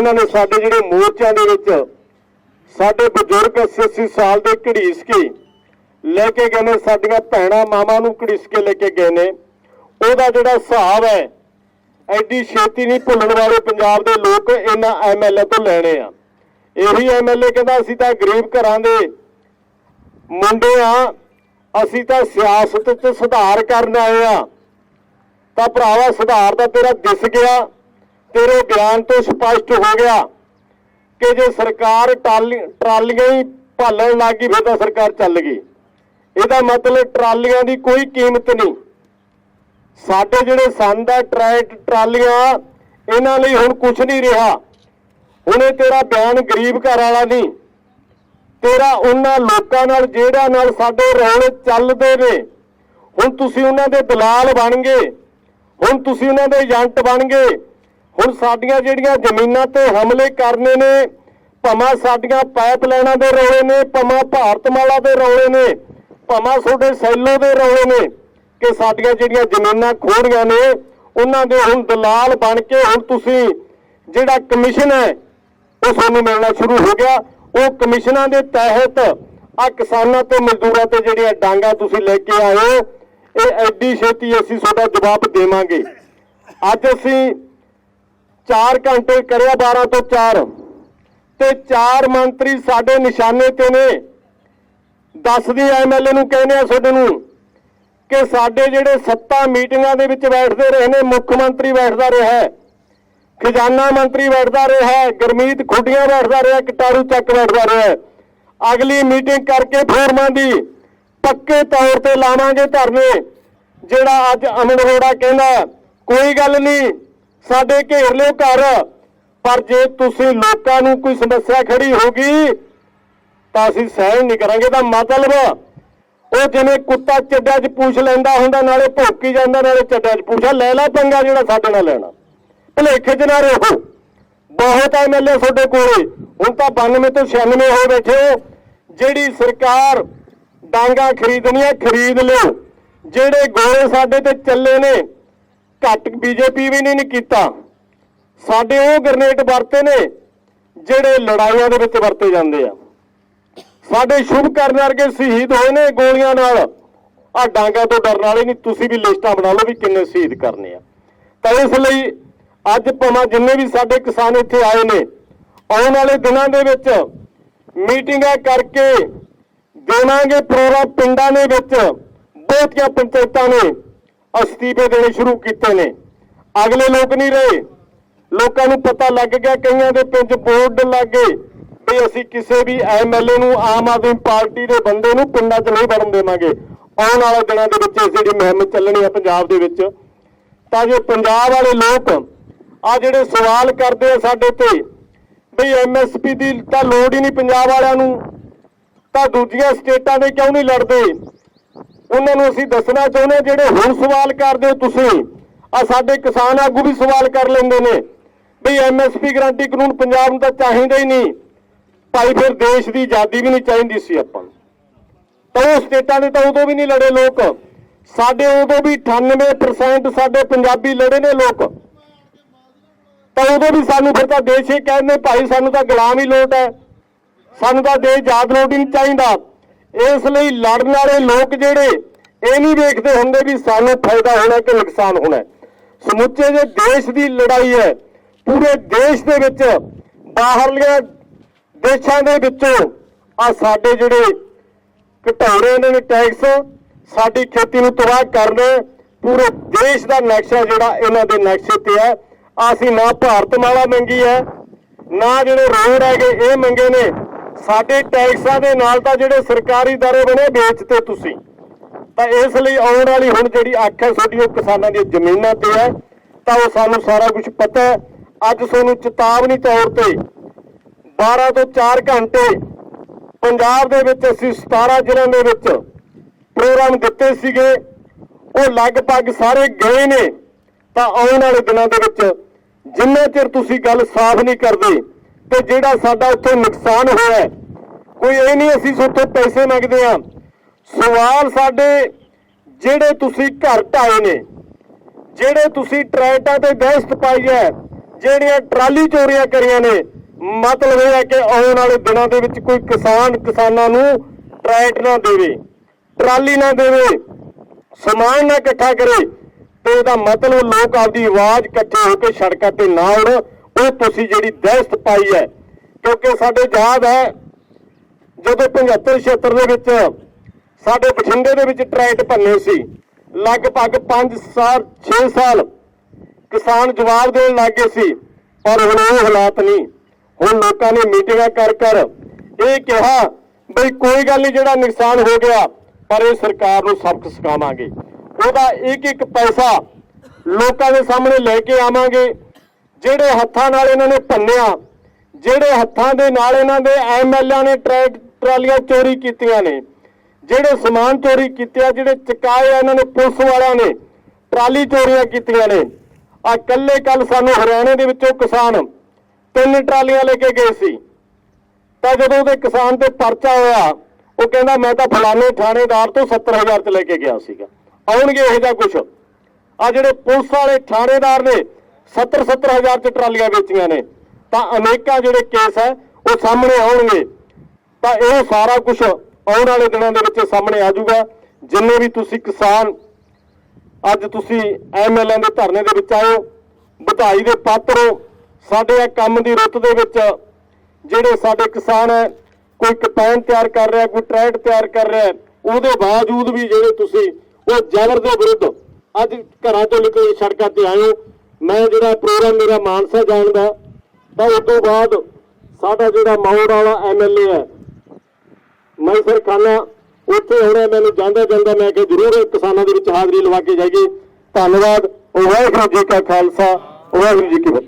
ਇਹਨਾਂ ਨੇ ਸਾਡੇ ਜਿਹੜੇ ਮੋਰਚਿਆਂ ਦੇ ਵਿੱਚ ਸਾਡੇ ਬਜ਼ੁਰਗ 80 ਸਾਲ ਦੇ ਘੜੀਸ ਕੇ ਲੈ ਕੇ ਗਏ ਨੇ, ਸਾਡੀਆਂ ਭੈਣਾਂ ਮਾਵਾਂ ਨੂੰ ਘੜੀਸ ਕੇ ਲੈ ਕੇ ਗਏ ਨੇ। ਉਹਦਾ ਜਿਹੜਾ ਹਿਸਾਬ ਹੈ, ਐਡੀ ਛੇਤੀ ਨਹੀਂ ਭੁੱਲਣ ਵਾਲੇ ਪੰਜਾਬ ਦੇ ਲੋਕ ਇਹਨਾਂ ਐਮਐਲਏ ਤੋਂ ਲੈਣੇ ਆ। ਇਹੀ ਐਮਐਲਏ ਕਹਿੰਦਾ, ਅਸੀਂ ਤਾਂ ਗਰੀਬ ਘਰਾਂ ਦੇ ਮੁੰਡੇ ਆ, ਅਸੀਂ ਤਾਂ ਸਿਆਸਤ 'ਚ ਸੁਧਾਰ ਕਰਨ ਆਏ ਆ। ਤਾਂ ਭਰਾਵਾ, ਸੁਧਾਰ ਦਾ ਤੇਰਾ ਦਿਸ ਗਿਆ। ਤੇਰੇ ਬਿਆਨ ਤੋਂ ਸਪਸ਼ਟ ਹੋ ਗਿਆ ਕਿ ਜੇ ਸਰਕਾਰ ਟਾਲੀ- ਟਰਾਲੀਆਂ ਹੀ ਭਾਲਣ ਲੱਗੀ ਫਿਰ ਤਾਂ ਸਰਕਾਰ ਚੱਲ ਗਈ। ਇਹਦਾ ਮਤਲਬ ਟਰਾਲੀਆਂ ਦੀ ਕੋਈ ਕੀਮਤ ਨਹੀਂ। ਸਾਡੇ ਜਿਹੜੇ ਸੰਦ ਆ ਟਰੈਕ ਟਰਾਲੀਆਂ, ਇਹਨਾਂ ਲਈ ਹੁਣ ਕੁਝ ਨਹੀਂ ਰਿਹਾ। ਹੁਣ ਤੇਰਾ ਬਿਆਨ ਗਰੀਬ ਘਰ ਵਾਲਾ ਨਹੀਂ। ਤੇਰਾ ਉਹਨਾਂ ਲੋਕਾਂ ਨਾਲ, ਜਿਹੜਾ ਨਾਲ ਸਾਡੇ ਰੌਲੇ ਚੱਲਦੇ ਨੇ। ਹੁਣ ਤੁਸੀਂ ਉਹਨਾਂ ਦੇ ਦਲਾਲ ਬਣ ਗਏ। ਹੁਣ ਤੁਸੀਂ ਉਹਨਾਂ ਦੇ ਏਜੰਟ ਬਣ ਗਏ। ਹੁਣ ਸਾਡੀਆਂ ਜਿਹੜੀਆਂ ਜ਼ਮੀਨਾਂ ਤੇ ਹਮਲੇ ਕਰਨੇ ਨੇ ਭਮਾ ਸਾਡੀਆਂ ਪਾਈਪ ਲਾਈਨਾਂ ਦੇ ਰੌਲੇ ਨੇ ਭਮਾ ਭਾਰਤਮਾਲਾ ਦੇ ਰੌਲੇ ਨੇ ਭਮਾ ਤੁਹਾਡੇ ਸੈਲੋ ਦੇ ਰੌਲੇ ਨੇ ਕਿ ਸਾਡੀਆਂ ਜਿਹੜੀਆਂ ਜ਼ਮੀਨਾਂ ਖੋੜੀਆਂ ਨੇ ਉਹਨਾਂ ਦੇ ਹੁਣ ਦਲਾਲ ਬਣ ਕੇ ਹੁਣ ਤੁਸੀਂ ਜਿਹੜਾ ਕਮਿਸ਼ਨ ਹੈ ਉਹ ਤੁਹਾਨੂੰ ਮਿਲਣਾ ਸ਼ੁਰੂ ਹੋ ਗਿਆ। ਉਹ ਕਮਿਸ਼ਨਾਂ ਦੇ ਤਹਿਤ ਆ ਕਿਸਾਨਾਂ ਤੇ ਮਜ਼ਦੂਰਾਂ ਤੇ ਜਿਹੜੀਆਂ ਡਾਂਗਾ ਤੁਸੀਂ ਲੈ ਕੇ ਆਏ ਹੋ, ਇਹ ਐਡੀ ਛੇਤੀ ਅਸੀਂ ਤੁਹਾਡਾ ਜਵਾਬ ਦੇਵਾਂਗੇ। ਅੱਜ ਅਸੀਂ 4 ਘੰਟੇ ਕਰਿਆ 12 ਤੋਂ 4 ਤੇ ਚਾਰ ਮੰਤਰੀ ਸਾਡੇ ਨਿਸ਼ਾਨੇ ਤੇ ਨੇ। ਦੱਸਦੀ ਐਮਐਲਏ ਨੂੰ ਕਹਿੰਦੇ ਆ ਤੁਹਾਡੇ ਨੂੰ ਕਿ ਸਾਡੇ ਜਿਹੜੇ ਸੱਤਾ ਮੀਟਿੰਗਾਂ ਦੇ ਵਿੱਚ ਬੈਠਦੇ ਰਹੇ ਨੇ, ਮੁੱਖ ਮੰਤਰੀ ਬੈਠਦਾ ਰਿਹਾ ਹੈ, ਖਜ਼ਾਨਾ ਮੰਤਰੀ ਬੈਠਦਾ ਰਿਹਾ ਹੈ, ਗਰਮੀਤ ਖੁੱਡੀਆਂ ਬੈਠਦਾ ਰਿਹਾ ਕਟਾਰੂ ਚੱਕ ਬੈਠਦਾ ਰਿਹਾ ਅਗਲੀ ਮੀਟਿੰਗ ਕਰਕੇ ਫੋਰਮਾਂ ਦੀ ਪੱਕੇ ਤੌਰ ਤੇ ਲਾਵਾਂਗੇ ਧਰਨੇ, ਜਿਹੜਾ ਅੱਜ ਅਮਨ ਹੋੜਾ ਕਹਿੰਦਾ, ਕੋਈ ਗੱਲ ਨਹੀਂ। ਸਾਡੇ ਘੇਰ ਲਿਓ ਘਰ। ਪਰ ਜੇ ਤੁਸੀਂ ਲੋਕਾਂ ਨੂੰ ਕੋਈ ਸਮੱਸਿਆ ਖੜੀ ਹੋਗੀ ਤਾਂ ਅਸੀਂ ਸਹਿਣ ਨਹੀਂ ਕਰਾਂਗੇ ਤਾਂ ਮਤਲਬ ਉਹ ਜਿਵੇਂ ਕੁੱਤਾ ਚੱਡਾਂ 'ਚ ਪੂਛ ਲੈਂਦਾ ਹੁੰਦਾ, ਨਾਲੇ ਭੌਂਕੀ ਜਾਂਦਾ, ਨਾਲੇ ਚੱਡਾ 'ਚ ਪੂਛਾ ਲੈ ਲੈ ਪੰਗਾ ਜਿਹੜਾ ਸਾਡੇ ਨਾਲ ਲੈਣਾ। ਭਲੇਖੇ 'ਚ ਨਾ ਰਹੋ। ਬਹੁਤ ਐਮਐਲਏ ਤੁਹਾਡੇ ਕੋਲੇ। ਹੁਣ ਤਾਂ 92 ਤੋਂ 96 ਹੋ ਬੈਠੇ ਹੋ। ਜਿਹੜੀ ਸਰਕਾਰ ਡਾਂਗਾ ਖਰੀਦਣੀਆਂ ਖਰੀਦ ਲਿਓ। ਜਿਹੜੇ ਗੋਲੇ ਸਾਡੇ ਤੇ ਚੱਲੇ ਨੇ ਘੱਟ ਬੀਜੇਪੀ ਵੀ ਨਹੀਂ ਕੀਤਾ। ਸਾਡੇ ਉਹ ਗ੍ਰਨੇਡ ਵਰਤੇ ਨੇ, ਜਿਹੜੇ ਲੜਾਈਆਂ ਦੇ ਵਿੱਚ ਵਰਤੇ ਜਾਂਦੇ ਆ। ਸਾਡੇ ਸ਼ੁਭ ਕਰਨ ਵਰਗੇ ਸ਼ਹੀਦ ਹੋਏ ਨੇ ਗੋਲੀਆਂ ਨਾਲ। ਆ ਡਾਂਗਾ ਤੋਂ ਡਰਨ ਵਾਲੇ ਨਹੀਂ, ਤੁਸੀਂ ਵੀ ਲਿਸਟਾਂ ਬਣਾ ਲਓ ਵੀ ਕਿੰਨੇ ਸ਼ਹੀਦ ਕਰਨੇ ਆ। ਤਾਂ ਇਸ ਲਈ ਅੱਜ ਭਾਵੇਂ ਜਿੰਨੇ ਵੀ ਸਾਡੇ ਕਿਸਾਨ ਇੱਥੇ ਆਏ ਨੇ, ਆਉਣ ਵਾਲੇ ਦਿਨਾਂ ਦੇ ਵਿੱਚ ਮੀਟਿੰਗਾਂ ਕਰਕੇ ਦੇਵਾਂਗੇ ਪ੍ਰੋਗਰਾਮ ਪਿੰਡਾਂ ਦੇ ਵਿੱਚ, ਬਹੁਤੀਆਂ ਪੰਚਾਇਤਾਂ ਨੇ। ਅਸਤੀਫੇ ਦੇਣੇ ਸ਼ੁਰੂ ਕੀਤੇ ਨੇ। ਅਗਲੇ ਲੋਕ ਨਹੀਂ ਰਹੇ। ਲੋਕਾਂ ਨੂੰ ਪਤਾ ਲੱਗ ਗਿਆ, ਕਈਆਂ ਦੇ ਪਿੰਡ ਬੋਰਡ ਲੱਗੇ ਵੀ ਅਸੀਂ ਕਿਸੇ ਵੀ ਐਮਐਲਏ ਨੂੰ, ਆਮ ਆਦਮੀ ਪਾਰਟੀ ਦੇ ਬੰਦੇ ਨੂੰ ਪਿੰਡਾਂ 'ਚ ਨਹੀਂ ਵੜਨ ਦੇਵਾਂਗੇ। ਆਉਣ ਵਾਲੇ ਦਿਨਾਂ ਦੇ ਵਿੱਚ ਇਸ ਜਿਹੜੀ ਮੁਹਿੰਮ ਚੱਲਣੀ ਆ ਪੰਜਾਬ ਦੇ ਵਿੱਚ। ਤਾਂ ਜੋ ਪੰਜਾਬ ਵਾਲੇ ਲੋਕ ਆ ਜਿਹੜੇ ਸਵਾਲ ਕਰਦੇ ਆ ਸਾਡੇ ਤੇ, ਵੀ ਐਮਐਸਪੀ ਦੀ ਤਾਂ ਲੋੜ ਹੀ ਨਹੀਂ ਪੰਜਾਬ ਵਾਲਿਆਂ ਨੂੰ, ਤਾਂ ਦੂਜੀਆਂ ਸਟੇਟਾਂ ਦੇ ਕਿਉਂ ਨਹੀਂ ਲੜਦੇ? ਉਹਨਾਂ ਨੂੰ ਅਸੀਂ ਦੱਸਣਾ ਚਾਹੁੰਦੇ ਹਾਂ, ਜਿਹੜੇ ਹੁਣ ਸਵਾਲ ਕਰਦੇ ਹੋ ਤੁਸੀਂ ਆ ਸਾਡੇ ਕਿਸਾਨ ਆਗੂ ਵੀ ਸਵਾਲ ਕਰ ਲੈਂਦੇ ਨੇ ਵੀ ਐਮਐਸਪੀ ਗਰੰਟੀ ਕਾਨੂੰਨ ਪੰਜਾਬ ਨੂੰ ਤਾਂ ਚਾਹੀਦਾ ਹੀ ਨਹੀਂ। ਭਾਈ ਫਿਰ ਦੇਸ਼ ਦੀ ਆਜ਼ਾਦੀ ਵੀ ਨਹੀਂ ਚਾਹੀਦੀ ਸੀ ਆਪਾਂ ਨੂੰ। ਤਾਂ ਉਹ ਸਟੇਟਾਂ ਦੇ ਤਾਂ ਉਦੋਂ ਵੀ ਨਹੀਂ ਲੜੇ ਲੋਕ। ਸਾਡੇ ਉਦੋਂ ਵੀ 98% ਸਾਡੇ ਪੰਜਾਬੀ ਲੜੇ ਨੇ ਲੋਕ। ਤਾਂ ਉਦੋਂ ਵੀ ਸਾਨੂੰ ਫਿਰ ਤਾਂ ਦੇਸ਼ ਹੀ ਕਹਿੰਦੇ ਭਾਈ ਸਾਨੂੰ ਤਾਂ ਗੁਲਾਮ ਹੀ ਲੋਟ ਹੈ। ਸਾਨੂੰ ਤਾਂ ਦੇਸ਼ ਆਜ਼ਾਦ ਲੋਟ ਹੀ ਨਹੀਂ ਚਾਹੀਦਾ। ਇਸ ਲਈ ਲੜਨ ਵਾਲੇ ਲੋਕ ਜਿਹੜੇ, ਇਹ ਨਹੀਂ ਵੇਖਦੇ ਹੁੰਦੇ ਵੀ ਸਾਨੂੰ ਫਾਇਦਾ ਹੋਣਾ ਕਿ ਨੁਕਸਾਨ ਹੋਣਾ। ਸਮੁੱਚੇ ਜੇ ਦੇਸ਼ ਦੀ ਲੜਾਈ ਹੈ, ਪੂਰੇ ਦੇਸ਼ ਦੇ ਵਿੱਚ, ਬਾਹਰਲੀਆਂ ਦੇਸ਼ਾਂ ਦੇ ਵਿੱਚੋਂ, ਆ ਸਾਡੇ ਜਿਹੜੇ ਘਟਾਉਣੇ ਨੇ ਟੈਕਸ, ਸਾਡੀ ਖੇਤੀ ਨੂੰ ਤਬਾਹ ਕਰਨਾ, ਪੂਰੇ ਦੇਸ਼ ਦਾ ਨਕਸ਼ਾ ਜਿਹੜਾ ਇਹਨਾਂ ਦੇ ਨਕਸ਼ੇ ਤੇ ਹੈ। ਅਸੀਂ ਨਾ ਭਾਰਤ ਮਾਲਾ ਮੰਗੀ ਹੈ, ਨਾ ਜਿਹੜੇ ਰੋਡ ਹੈਗੇ, ਇਹ ਮੰਗੇ ਨੇ ਸਾਡੇ ਟੈਕਸਾਂ ਦੇ ਨਾਲ ਤਾਂ ਜਿਹੜੇ ਸਰਕਾਰੀ ਦਾਰੇ ਬਣੇ, ਵੇਚਤੇ ਤੁਸੀਂ। ਤਾਂ ਇਸ ਲਈ ਆਉਣ ਵਾਲੀ ਹੁਣ ਜਿਹੜੀ ਅੱਖ ਹੈ, ਸਾਡੀ ਉਹ ਕਿਸਾਨਾਂ ਦੀਆਂ ਜ਼ਮੀਨਾਂ ਤੇ ਹੈ। ਤਾਂ ਉਹ ਸਾਨੂੰ ਸਾਰਾ ਕੁਝ ਪਤਾ ਹੈ। ਅੱਜ ਤੁਹਾਨੂੰ ਚੇਤਾਵਨੀ ਤੌਰ ਤੇ 12 ਤੋਂ 4 ਘੰਟੇ ਪੰਜਾਬ ਦੇ ਵਿੱਚ ਅਸੀਂ 17 ਜ਼ਿਲ੍ਹਿਆਂ ਦੇ ਵਿੱਚ ਪ੍ਰੋਗਰਾਮ ਦਿੱਤੇ ਸੀਗੇ। ਉਹ ਲਗਭਗ ਸਾਰੇ ਗਏ ਨੇ। ਤਾਂ ਆਉਣ ਵਾਲੇ ਦਿਨਾਂ ਦੇ ਵਿੱਚ ਜਿੰਨਾ ਚਿਰ ਤੁਸੀਂ ਗੱਲ ਸਾਫ਼ ਨਹੀਂ ਕਰਦੇ ਤੇ ਜਿਹੜਾ ਸਾਡਾ ਉੱਥੇ ਨੁਕਸਾਨ ਹੋਇਆ ਕੋਈ ਇਹ ਨਹੀਂ ਅਸੀਂ ਉੱਥੇ ਪੈਸੇ ਮੰਗਦੇ ਆ ਸਵਾਲ ਸਾਡੇ ਜਿਹੜੇ ਤੁਸੀਂ ਘਰ ਢਾਏ ਨੇ, ਜਿਹੜੇ ਤੁਸੀਂ ਟਰੈਕਟਾਂ ਤੇ ਦਹਿਸ਼ਤ ਪਾਈ ਹੈ, ਜਿਹੜੀਆਂ ਟਰਾਲੀ ਚੋਰੀਆਂ ਕਰੀਆਂ ਨੇ, ਮਤਲਬ ਇਹ ਹੈ ਕਿ ਆਉਣ ਵਾਲੇ ਦਿਨਾਂ ਦੇ ਵਿੱਚ ਕੋਈ ਕਿਸਾਨ ਕਿਸਾਨਾਂ ਨੂੰ ਟਰੈਕਟ ਨਾ ਦੇਵੇ, ਟਰਾਲੀ ਨਾ ਦੇਵੇ, ਸਮਾਨ ਨਾ ਇਕੱਠਾ ਕਰੇ, ਤੇ ਇਹਦਾ ਮਤਲਬ ਲੋਕ ਆਪਦੀ ਆਵਾਜ਼ ਇਕੱਠੇ ਹੋ ਕੇ ਸੜਕਾਂ ਤੇ ਨਾ ਆਉਣ। ਉਹ ਤੁਸੀਂ ਜਿਹੜੀ ਦਹਿਸ਼ਤ ਪਾਈ ਹੈ, ਕਿਉਂਕਿ ਸਾਡੇ ਯਾਦ ਹੈ, ਜਦੋਂ 75 76 ਦੇ ਵਿੱਚ ਸਾਡੇ ਬਠਿੰਡੇ ਦੇ ਵਿੱਚ ਟਰੈਕਟ ਭੰਨੇ ਸੀ, ਲਗਭਗ 5 ਸਾਲ 6 ਸਾਲ ਕਿਸਾਨ ਜਵਾਬ ਦੇਣ ਲੱਗੇ ਸੀ, ਪਰ ਹੁਣ ਉਹ ਹਾਲਾਤ ਨਹੀਂ। ਹੁਣ ਲੋਕਾਂ ਨੇ ਮੀਟਿੰਗਾਂ ਕਰ ਕਰ ਇਹ ਕਿਹਾ ਬਈ ਕੋਈ ਗੱਲ ਨਹੀਂ, ਜਿਹੜਾ ਨੁਕਸਾਨ ਹੋ ਗਿਆ, ਪਰ ਇਹ ਸਰਕਾਰ ਨੂੰ ਸਬਕ ਸਿਖਾਵਾਂਗੇ। ਉਹਦਾ ਇੱਕ ਇੱਕ ਪੈਸਾ ਲੋਕਾਂ ਦੇ ਸਾਹਮਣੇ ਲੈ ਕੇ ਆਵਾਂਗੇ। ਜਿਹੜੇ ਹੱਥਾਂ ਨਾਲ ਇਹਨਾਂ ਨੇ ਭੰਨਿਆ, ਜਿਹੜੇ ਹੱਥਾਂ ਦੇ ਨਾਲ ਇਹਨਾਂ ਦੇ ਐਮਐਲਏ ਨੇ ਟਰੈਕ ਟਰਾਲੀਆਂ ਚੋਰੀ ਕੀਤੀਆਂ ਨੇ, ਜਿਹੜੇ ਸਮਾਨ ਚੋਰੀ ਕੀਤੇ ਆ, ਜਿਹੜੇ ਚਕਾਏ ਆ ਇਹਨਾਂ ਨੇ ਪੁਲਿਸ ਵਾਲਿਆਂ ਨੇ, ਟਰਾਲੀ ਚੋਰੀਆਂ ਕੀਤੀਆਂ ਨੇ। ਆ ਕੱਲੇ ਕੱਲ ਸਾਨੂੰ ਹਰਿਆਣੇ ਦੇ ਵਿੱਚੋਂ ਕਿਸਾਨ ਤਿੰਨ ਟਰਾਲੀਆਂ ਲੈ ਕੇ ਗਏ ਸੀ। ਤਾਂ ਜਦੋਂ ਉਹਦੇ ਕਿਸਾਨ ਤੇ ਪਰਚਾ ਹੋਇਆ, ਉਹ ਕਹਿੰਦਾ, ਮੈਂ ਤਾਂ ਫਲਾਣੇ ਥਾਣੇਦਾਰ ਤੋਂ 70000 'ਚ ਲੈ ਕੇ ਗਿਆ ਸੀਗਾ। ਆਉਣਗੇ ਇਹੋ ਜਿਹਾ ਕੁਝ ਆ ਜਿਹੜੇ ਪੁਲਿਸ ਵਾਲੇ ਥਾਣੇਦਾਰ ਨੇ 70 70000 ਚ ਟਰਾਲੀਆਂ ਵੇਚੀਆਂ ਨੇ। ਤਾਂ ਅਨੇਕਾਂ ਜਿਹੜੇ ਕੇਸ ਹੈ, ਉਹ ਸਾਹਮਣੇ ਆਉਣਗੇ। ਤਾਂ ਇਹ ਸਾਰਾ ਕੁਝ ਆਉਣ ਵਾਲੇ ਦਿਨਾਂ ਦੇ ਵਿੱਚ ਸਾਹਮਣੇ ਆ ਜਾਊਗਾ। ਜਿੰਨੇ ਵੀ ਤੁਸੀਂ ਕਿਸਾਨ, ਅੱਜ ਤੁਸੀਂ ਐਮਐਲਏ ਦੇ ਧਰਨੇ ਦੇ ਵਿੱਚ ਆਏ ਹੋ, ਵਧਾਈ ਦੇ ਪਾਤਰ ਹੋ, ਸਾਡੇ ਇਹ ਕੰਮ ਦੀ ਰੁੱਤ ਦੇ ਵਿੱਚ ਜਿਹੜੇ ਸਾਡੇ ਕਿਸਾਨ ਹੈ, ਕੋਈ ਕਪੈਨ ਤਿਆਰ ਕਰ ਰਿਹਾ, ਕੋਈ ਟਰੈਕਟ ਤਿਆਰ ਕਰ ਰਿਹਾ ਉਹਦੇ ਬਾਵਜੂਦ ਵੀ ਜਿਹੜੇ ਤੁਸੀਂ ਉਹ ਜ਼ਬਰ ਦੇ ਵਿਰੁੱਧ ਅੱਜ ਘਰਾਂ ਤੋਂ ਨਿਕਲ ਕੇ ਸੜਕਾਂ ਤੇ ਆਏ ਹੋ ਮੈਂ ਜਿਹੜਾ ਪ੍ਰੋਗਰਾਮ ਮੇਰਾ ਮਾਨਸਾ ਜਾਣ ਦਾ, ਤਾਂ ਉਸ ਤੋਂ ਬਾਅਦ ਸਾਡਾ ਜਿਹੜਾ ਮੌੜ ਵਾਲਾ ਐਮਐਲਏ ਹੈ ਮੈਸਰ ਖਾਨਾ ਉੱਥੇ ਹੋਣਾ ਮੈਨੂੰ ਜਾਂਦਾ ਜਾਂਦਾ ਮੈਂ ਕਿ ਜ਼ਰੂਰ ਕਿਸਾਨਾਂ ਦੇ ਵਿੱਚ ਹਾਜ਼ਰੀ ਲਵਾ ਕੇ ਜਾਈਏ। ਧੰਨਵਾਦ, ਵਾਹਿਗੁਰੂ ਜੀ ਕਾ ਖਾਲਸਾ, ਵਾਹਿਗੁਰੂ ਜੀ ਕੀ ਫਤਿਹ।